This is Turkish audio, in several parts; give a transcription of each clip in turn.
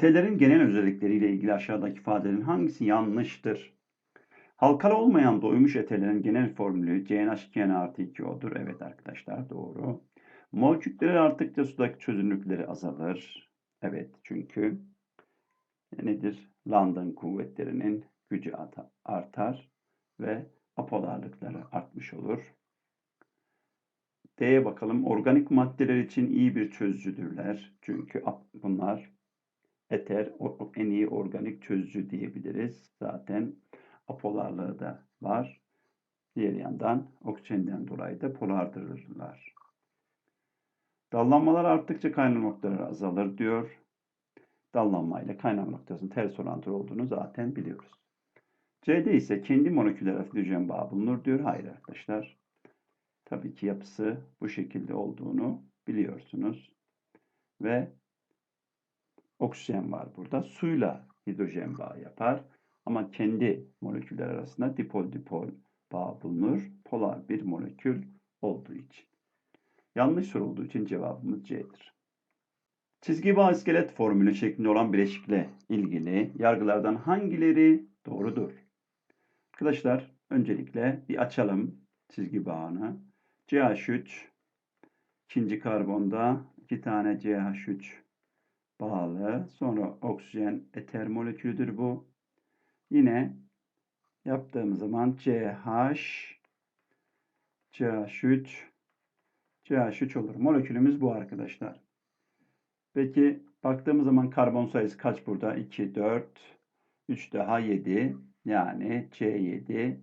Etelerin genel özellikleriyle ilgili aşağıdaki ifadelerin hangisi yanlıştır? Halkalı olmayan doymuş etelerin genel formülü CnH2n artı 2O'dur. Evet arkadaşlar doğru. Mol arttıkça sudaki çözünürlükleri azalır. Evet çünkü nedir? London kuvvetlerinin gücü artar ve apolarlıkları artmış olur. D'ye bakalım. Organik maddeler için iyi bir çözücüdürler. Çünkü bunlar eter en iyi organik çözücü diyebiliriz. Zaten apolarlığı da var. Diğer yandan oksijenden dolayı da polardırırlar. Dallanmalar arttıkça kaynama noktaları azalır diyor. Dallanma ile kaynama noktasının ters orantılı olduğunu zaten biliyoruz. C'de ise kendi moleküller arası hidrojen bağı bulunur diyor. Hayır arkadaşlar. Tabii ki yapısı bu şekilde olduğunu biliyorsunuz. Ve oksijen var burada. Suyla hidrojen bağı yapar. Ama kendi moleküller arasında dipol dipol bağ bulunur. Polar bir molekül olduğu için. Yanlış sorulduğu için cevabımız C'dir. Çizgi bağ iskelet formülü şeklinde olan bileşikle ilgili yargılardan hangileri doğrudur? Arkadaşlar öncelikle bir açalım çizgi bağını. CH3 ikinci karbonda iki tane CH3 bağlı. Sonra oksijen eter molekülüdür bu. Yine yaptığımız zaman CH CH3 CH3 olur. Molekülümüz bu arkadaşlar. Peki baktığımız zaman karbon sayısı kaç burada? 2, 4, 3 daha 7. Yani C7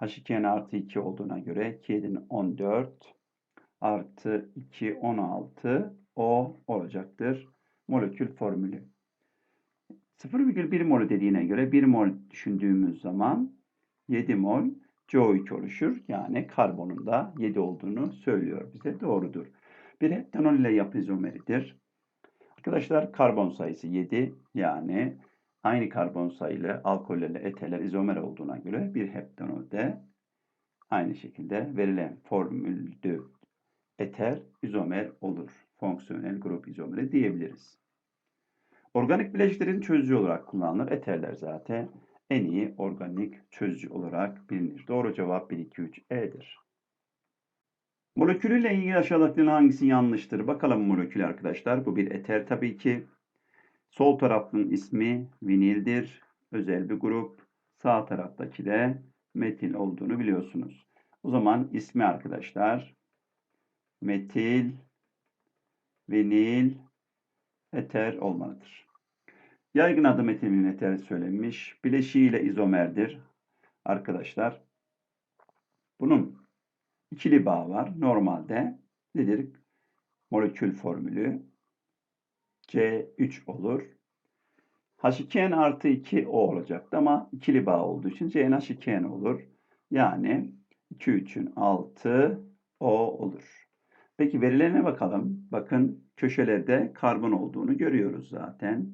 H2N artı 2 olduğuna göre 2'nin 14 artı 2 16 O olacaktır. Molekül formülü. 0,1 mol dediğine göre 1 mol düşündüğümüz zaman 7 mol CO2 oluşur. Yani karbonun da 7 olduğunu söylüyor bize. Doğrudur. Bir heptanol ile yapı izomeridir. Arkadaşlar karbon sayısı 7 yani aynı karbon sayılı alkollerle eterler izomer olduğuna göre bir heptanolde aynı şekilde verilen formülde eter izomer olur. Fonksiyonel grup izomeri diyebiliriz. Organik bileşiklerin çözücü olarak kullanılır. Eterler zaten en iyi organik çözücü olarak bilinir. Doğru cevap 1, 2, 3 E'dir. Molekülüyle ilgili aşağıdakilerin hangisi yanlıştır? Bakalım molekül arkadaşlar. Bu bir eter tabii ki. Sol tarafın ismi vinildir. Özel bir grup. Sağ taraftaki de metil olduğunu biliyorsunuz. O zaman ismi arkadaşlar metil, vinil, eter olmalıdır. Yaygın adı metil vinil eter söylenmiş. Bileşiğiyle izomerdir. Arkadaşlar bunun ikili bağ var. Normalde nedir? Molekül formülü C3 olur. H2N artı 2 O olacaktı ama ikili bağ olduğu için CnH2N olur. Yani 2 3'ün 6 O olur. Peki verilerine bakalım. Bakın köşelerde karbon olduğunu görüyoruz zaten.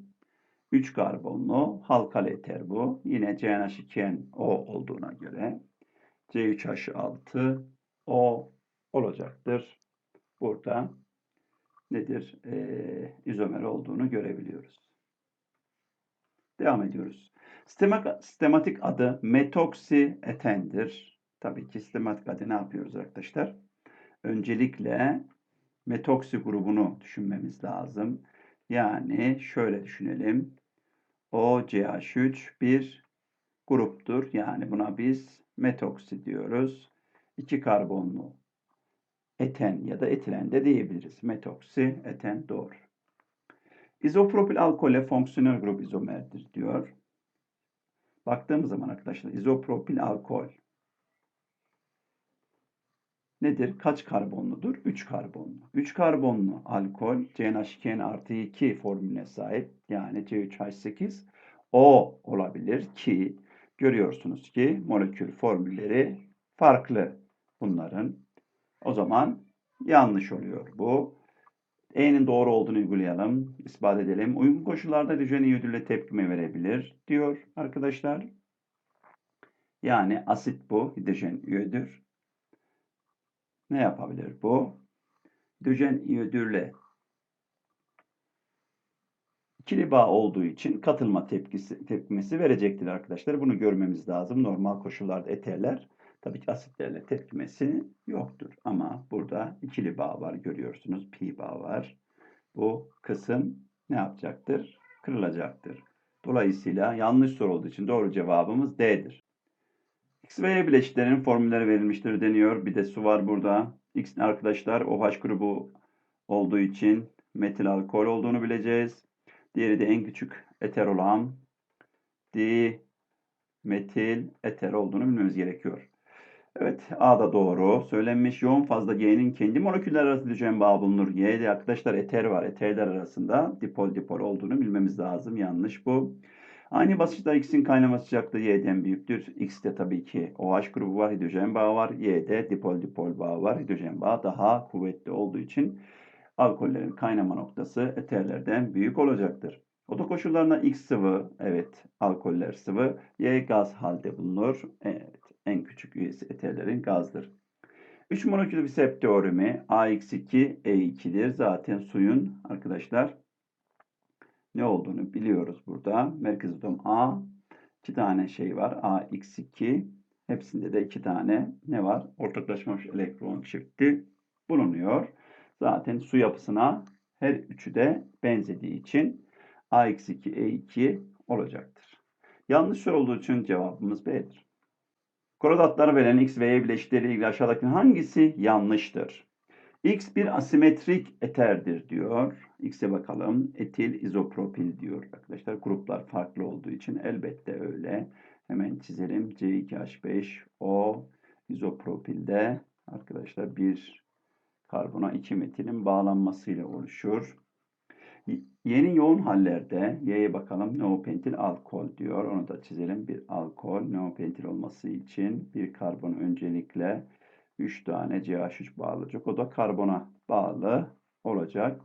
3 karbonlu halkalı eter bu. Yine CnH2N O olduğuna göre C3H6 O olacaktır. Burada nedir? Ee, izomer olduğunu görebiliyoruz. Devam ediyoruz. Sistematik adı metoksietendir. Tabii ki sistematik adı ne yapıyoruz arkadaşlar? Öncelikle metoksi grubunu düşünmemiz lazım. Yani şöyle düşünelim. OCH3 bir gruptur. Yani buna biz metoksi diyoruz. İki karbonlu eten ya da etilen de diyebiliriz. Metoksi, eten doğru. İzopropil alkole fonksiyonel grup izomerdir diyor. Baktığımız zaman arkadaşlar izopropil alkol nedir? Kaç karbonludur? 3 karbonlu. 3 karbonlu alkol CnH2n artı 2 formülüne sahip. Yani C3H8 O olabilir ki görüyorsunuz ki molekül formülleri farklı bunların. O zaman yanlış oluyor bu. E'nin doğru olduğunu uygulayalım, ispat edelim. Uygun koşullarda hidrojen iyodürle tepkime verebilir diyor arkadaşlar. Yani asit bu, hidrojen iyodür. Ne yapabilir bu? Hidrojen iyodürle ikili bağ olduğu için katılma tepkisi, tepkimesi verecektir arkadaşlar. Bunu görmemiz lazım. Normal koşullarda eterler tabii ki asitlerle tepkimesi yoktur. Ama burada ikili bağ var görüyorsunuz. Pi bağ var. Bu kısım ne yapacaktır? Kırılacaktır. Dolayısıyla yanlış soru olduğu için doğru cevabımız D'dir. X ve Y bileşiklerinin formülleri verilmiştir deniyor. Bir de su var burada. X arkadaşlar OH grubu olduğu için metil alkol olduğunu bileceğiz. Diğeri de en küçük eter olan di metil eter olduğunu bilmemiz gerekiyor. Evet A da doğru. Söylenmiş yoğun fazla Y'nin kendi moleküller arası hidrojen bağı bulunur. Y'de arkadaşlar eter var. Eterler arasında dipol dipol olduğunu bilmemiz lazım. Yanlış bu. Aynı basınçta X'in kaynama sıcaklığı Y'den büyüktür. X'te tabii ki OH grubu var, hidrojen bağı var. Y'de dipol dipol bağı var. Hidrojen bağı daha kuvvetli olduğu için alkollerin kaynama noktası eterlerden büyük olacaktır. Oda koşullarına X sıvı, evet alkoller sıvı, Y gaz halde bulunur. Evet, en küçük üyesi eterlerin gazdır. 3 molekül bir sep teoremi AX2, E2'dir. Zaten suyun arkadaşlar ne olduğunu biliyoruz burada. Merkez atom A. iki tane şey var. AX2. Hepsinde de iki tane ne var? Ortaklaşmamış elektron çifti bulunuyor. Zaten su yapısına her üçü de benzediği için AX2, E2 olacaktır. Yanlış soru olduğu için cevabımız B'dir. Koordinatları veren X ve Y bileşikleriyle ilgili aşağıdaki hangisi yanlıştır? X bir asimetrik eterdir diyor. X'e bakalım. Etil izopropil diyor arkadaşlar. Gruplar farklı olduğu için elbette öyle. Hemen çizelim. C2H5O izopropilde arkadaşlar bir karbona 2 metilin bağlanmasıyla oluşur. Yeni yoğun hallerde Y'ye bakalım. Neopentil alkol diyor. Onu da çizelim. Bir alkol neopentil olması için bir karbon öncelikle 3 tane CH3 bağlayacak. O da karbona bağlı olacak.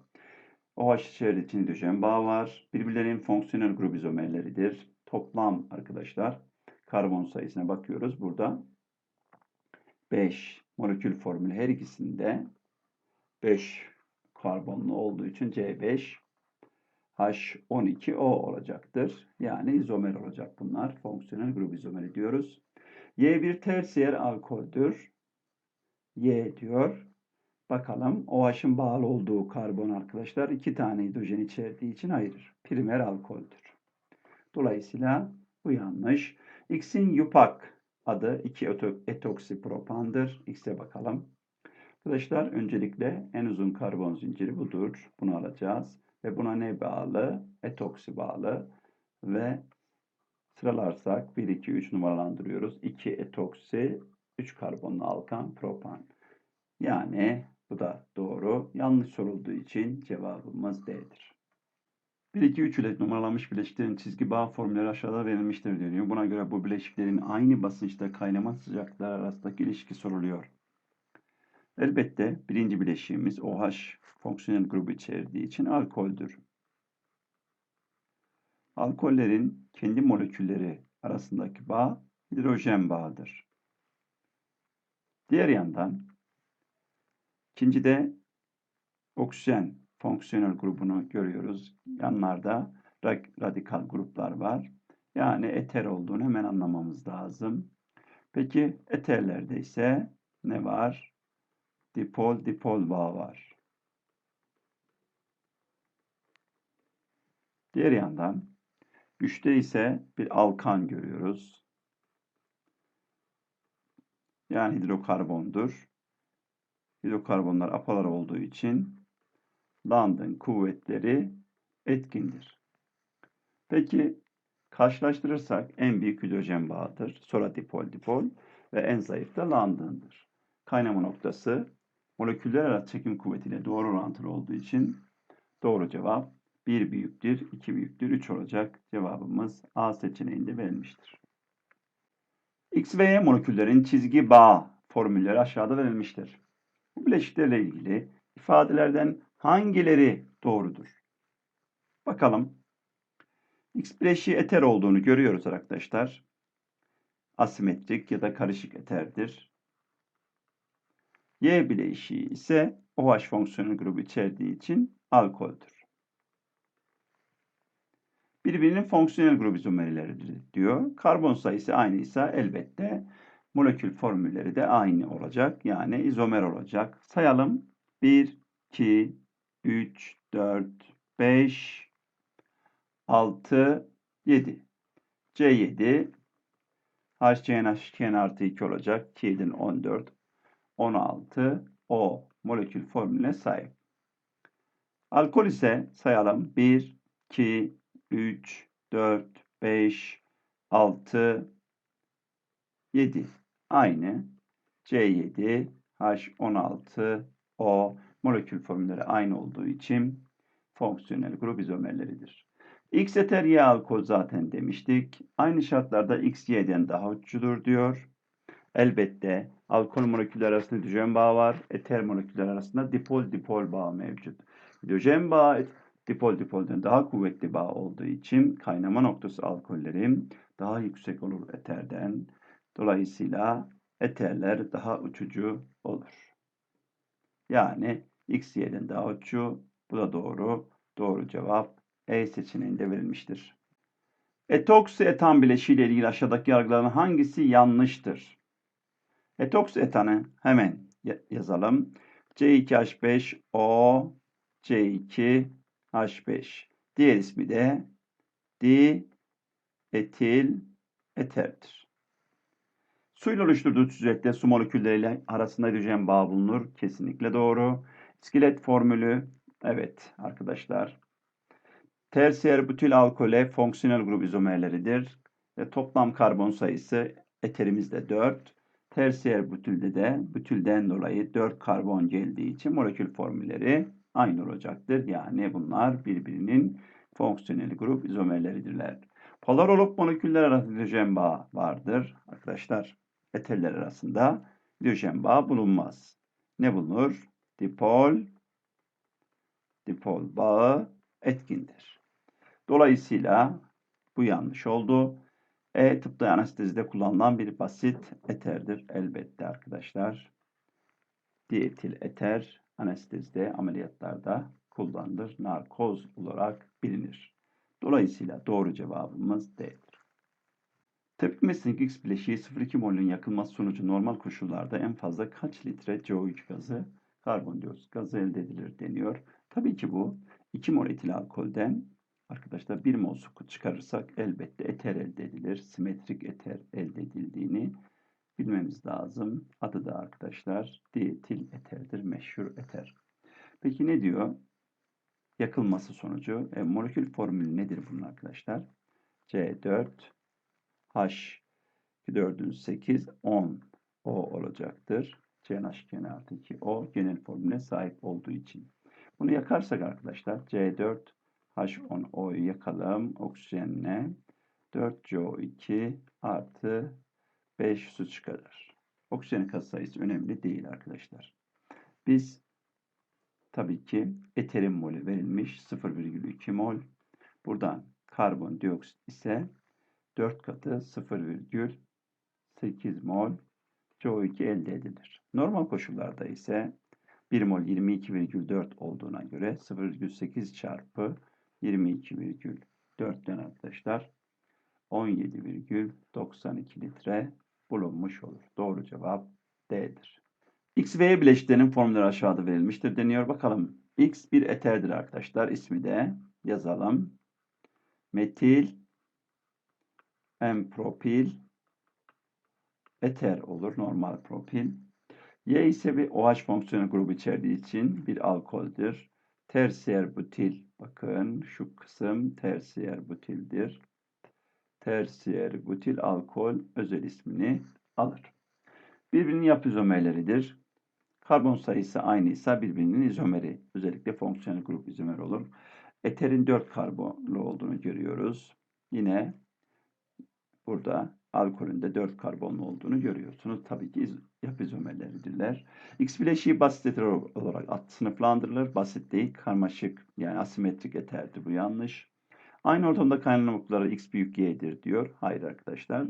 OH içeride için hidrojen bağ var. Birbirlerinin fonksiyonel grup izomerleridir. Toplam arkadaşlar karbon sayısına bakıyoruz. Burada 5 molekül formülü her ikisinde 5 karbonlu olduğu için C5 H12O olacaktır. Yani izomer olacak bunlar. Fonksiyonel grup izomeri diyoruz. Y bir tersiyer alkoldür. Y diyor. Bakalım OH'ın bağlı olduğu karbon arkadaşlar iki tane hidrojen içerdiği için hayır. Primer alkoldür. Dolayısıyla bu yanlış. X'in yupak adı 2 etoksipropandır. X'e bakalım. Arkadaşlar öncelikle en uzun karbon zinciri budur. Bunu alacağız. Ve buna ne bağlı? Etoksi bağlı. Ve sıralarsak 1, 2, 3 numaralandırıyoruz. 2 etoksi, 3 karbonlu alkan propan. Yani bu da doğru. Yanlış sorulduğu için cevabımız D'dir. 1, 2, 3 ile numaralanmış bileşiklerin çizgi bağ formülleri aşağıda verilmiştir deniyor. Buna göre bu bileşiklerin aynı basınçta kaynama sıcaklıkları arasındaki ilişki soruluyor. Elbette birinci bileşiğimiz OH fonksiyonel grubu içerdiği için alkoldür. Alkollerin kendi molekülleri arasındaki bağ hidrojen bağıdır. Diğer yandan ikincide oksijen fonksiyonel grubunu görüyoruz. Yanlarda radikal gruplar var. Yani eter olduğunu hemen anlamamız lazım. Peki eterlerde ise ne var? Dipol dipol bağ var. Diğer yandan güçte ise bir alkan görüyoruz. Yani hidrokarbondur. Hidrokarbonlar apalar olduğu için Land'ın kuvvetleri etkindir. Peki karşılaştırırsak en büyük hidrojen bağıdır. Sonra dipol dipol ve en zayıf da Land'ındır. Kaynama noktası moleküller arası çekim kuvvetiyle doğru orantılı olduğu için doğru cevap 1 büyüktür, 2 büyüktür, 3 olacak. Cevabımız A seçeneğinde verilmiştir. X ve Y moleküllerin çizgi bağ formülleri aşağıda verilmiştir. Bu bileşiklerle ilgili ifadelerden hangileri doğrudur? Bakalım. X bileşiği eter olduğunu görüyoruz arkadaşlar. Asimetrik ya da karışık eterdir. Y bileşiği ise OH fonksiyonel grubu içerdiği için alkoldür. Birbirinin fonksiyonel grup izomerileridir diyor. Karbon sayısı aynıysa elbette molekül formülleri de aynı olacak. Yani izomer olacak. Sayalım. 1, 2, 3, 4, 5, 6, 7. C7 HCN artı 2 olacak. 2, 7'nin 14, 16, O molekül formülüne sahip. Alkol ise sayalım. 1, 2, 3, 4, 5, 6, 7. Aynı. C7, H16, O molekül formülleri aynı olduğu için fonksiyonel grup izomerleridir. X eter Y alkol zaten demiştik. Aynı şartlarda X Y'den daha uççudur diyor. Elbette alkol molekülleri arasında hidrojen bağı var. Eter moleküller arasında dipol dipol bağı mevcut. Hidrojen bağı dipol dipolden daha kuvvetli bağ olduğu için kaynama noktası alkollerin daha yüksek olur eterden. Dolayısıyla eterler daha uçucu olur. Yani X Y'den daha uçucu. Bu da doğru. Doğru cevap E seçeneğinde verilmiştir. Etoksi etan bileşiği ile ilgili aşağıdaki yargıların hangisi yanlıştır? Etoksi etanı hemen yazalım. C2H5O C2H5. Diğer ismi de di etil eterdir. Suyla oluşturduğu tüzükte su molekülleriyle arasında hidrojen bağı bulunur. Kesinlikle doğru. İskelet formülü evet arkadaşlar. Tersiyer butil alkole fonksiyonel grup izomerleridir. Ve toplam karbon sayısı eterimizde 4. Tersiyer butülde de butülden dolayı 4 karbon geldiği için molekül formülleri aynı olacaktır. Yani bunlar birbirinin fonksiyonel grup izomerleridirler. Polar olup moleküller arasında hidrojen bağı vardır. Arkadaşlar eterler arasında hidrojen bağı bulunmaz. Ne bulunur? Dipol dipol bağı etkindir. Dolayısıyla bu yanlış oldu. E tıpta anestezide kullanılan bir basit eterdir elbette arkadaşlar. Dietil eter anestezide ameliyatlarda kullanılır. Narkoz olarak bilinir. Dolayısıyla doğru cevabımız D'dir. Tepkimesindeki X bileşiği 0,2 molün yakılması sonucu normal koşullarda en fazla kaç litre CO3 gazı, karbondioksit gazı elde edilir deniyor. Tabii ki bu 2 mol etil alkolden arkadaşlar 1 mol çıkarırsak elbette eter elde edilir. Simetrik eter elde edildiğini bilmemiz lazım. Adı da arkadaşlar dietil eterdir. Meşhur eter. Peki ne diyor? Yakılması sonucu. E, molekül formülü nedir bunun arkadaşlar? C4 H 4'ün 8 10 O olacaktır. CNH2 artı 2 O genel formüle sahip olduğu için. Bunu yakarsak arkadaşlar C4 H10O'yu yakalım oksijenle 4CO2 artı 5 su çıkarır. Oksijen kat sayısı önemli değil arkadaşlar. Biz tabii ki eterin molü verilmiş 0,2 mol. Buradan karbondioksit ise 4 katı 0,8 mol CO2 elde edilir. Normal koşullarda ise 1 mol 22,4 olduğuna göre 0,8 çarpı 22,4'ten arkadaşlar 17,92 litre bulunmuş olur. Doğru cevap D'dir. X ve Y bileşiklerinin formülleri aşağıda verilmiştir deniyor. Bakalım. X bir eterdir arkadaşlar. İsmi de yazalım. Metil M propil eter olur. Normal propil. Y ise bir OH fonksiyonu grubu içerdiği için bir alkoldür. Tersiyer butil. Bakın şu kısım tersiyer butildir. Tersiyer butil alkol özel ismini alır. Birbirinin yap izomerleridir. Karbon sayısı aynıysa birbirinin izomeri. Özellikle fonksiyonel grup izomeri olur. Eterin 4 karbonlu olduğunu görüyoruz. Yine burada alkolün de 4 karbonlu olduğunu görüyorsunuz. Tabii ki yap izomerleridirler. X bileşiği basit eter olarak sınıflandırılır. Basit değil, karmaşık yani asimetrik eterdir. Bu yanlış. Aynı ortamda kaynama noktaları X büyük Y'dir diyor. Hayır arkadaşlar.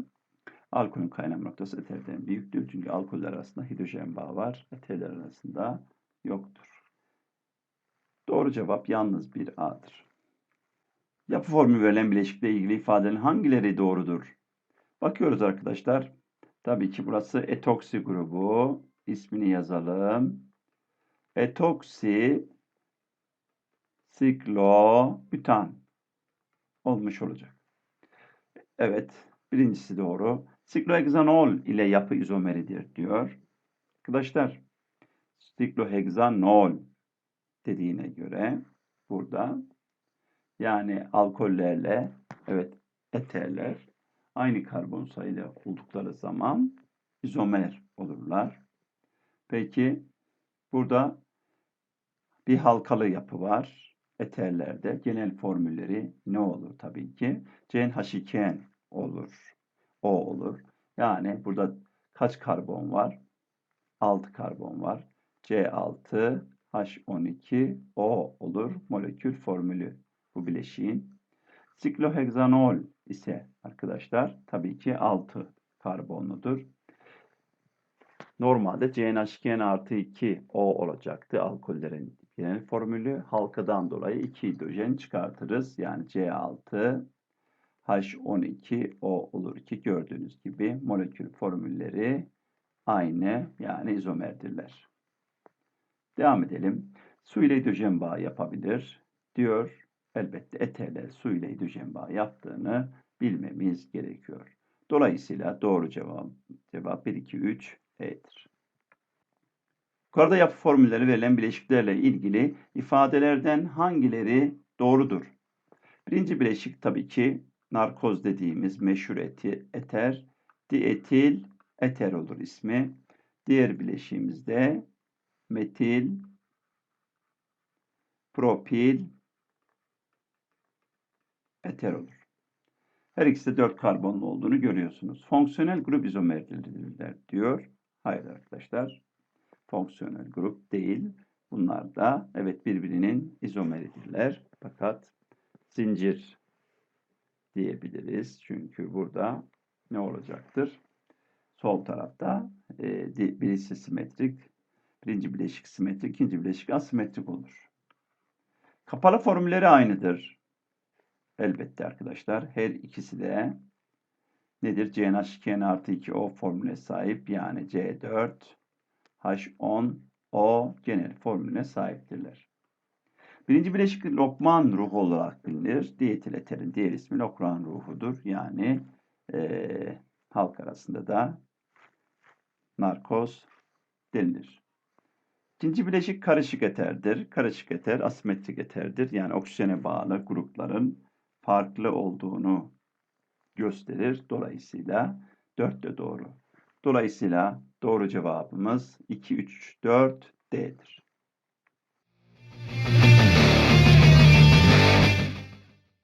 Alkolün kaynama noktası eterden büyüktür. Çünkü alkoller arasında hidrojen bağı var. Eterler arasında yoktur. Doğru cevap yalnız bir A'dır. Yapı formülü verilen bileşikle ilgili ifadelerin hangileri doğrudur? Bakıyoruz arkadaşlar. Tabii ki burası etoksi grubu. İsmini yazalım. Etoksi siklobutan olmuş olacak. Evet, birincisi doğru. Sikloheksanol ile yapı izomeridir diyor. Arkadaşlar, sikloheksanol dediğine göre burada yani alkollerle evet eterler aynı karbon sayılı oldukları zaman izomer olurlar. Peki burada bir halkalı yapı var. Eterlerde genel formülleri ne olur tabii ki? CnH2n olur. O olur. Yani burada kaç karbon var? 6 karbon var. C6 H12 O olur molekül formülü bu bileşiğin. Sikloheksanol ise arkadaşlar tabii ki 6 karbonludur. Normalde CnH2n artı 2 O olacaktı alkollerin genel formülü. Halkadan dolayı 2 hidrojen çıkartırız. Yani C6 H12 O olur ki gördüğünüz gibi molekül formülleri aynı yani izomerdirler. Devam edelim. Su ile hidrojen bağı yapabilir diyor. Elbette eterler su ile hidrojen bağı yaptığını bilmemiz gerekiyor. Dolayısıyla doğru cevap cevap 1 2 3 E'dir. Yukarıda yapı formülleri verilen bileşiklerle ilgili ifadelerden hangileri doğrudur? Birinci bileşik tabii ki narkoz dediğimiz meşhur eti, eter, dietil eter olur ismi. Diğer bileşiğimizde metil, propil, eter olur. Her ikisi de 4 karbonlu olduğunu görüyorsunuz. Fonksiyonel grup izomerlidirler diyor. Hayır arkadaşlar. Fonksiyonel grup değil. Bunlar da evet birbirinin izomeridirler. Fakat zincir diyebiliriz. Çünkü burada ne olacaktır? Sol tarafta e, birisi simetrik, birinci bileşik simetrik, ikinci bileşik asimetrik olur. Kapalı formülleri aynıdır. Elbette arkadaşlar. Her ikisi de nedir? CnH2n artı 2O formüle sahip. Yani C4 H10 O genel formülüne sahiptirler. Birinci bileşik Lokman ruhu olarak bilinir. Diyetil eterin diğer ismi Lokman ruhudur. Yani e, halk arasında da narkoz denilir. İkinci bileşik karışık eterdir. Karışık eter asimetrik eterdir. Yani oksijene bağlı grupların farklı olduğunu gösterir. Dolayısıyla 4 de doğru. Dolayısıyla doğru cevabımız 2, 3, 4 D'dir. Müzik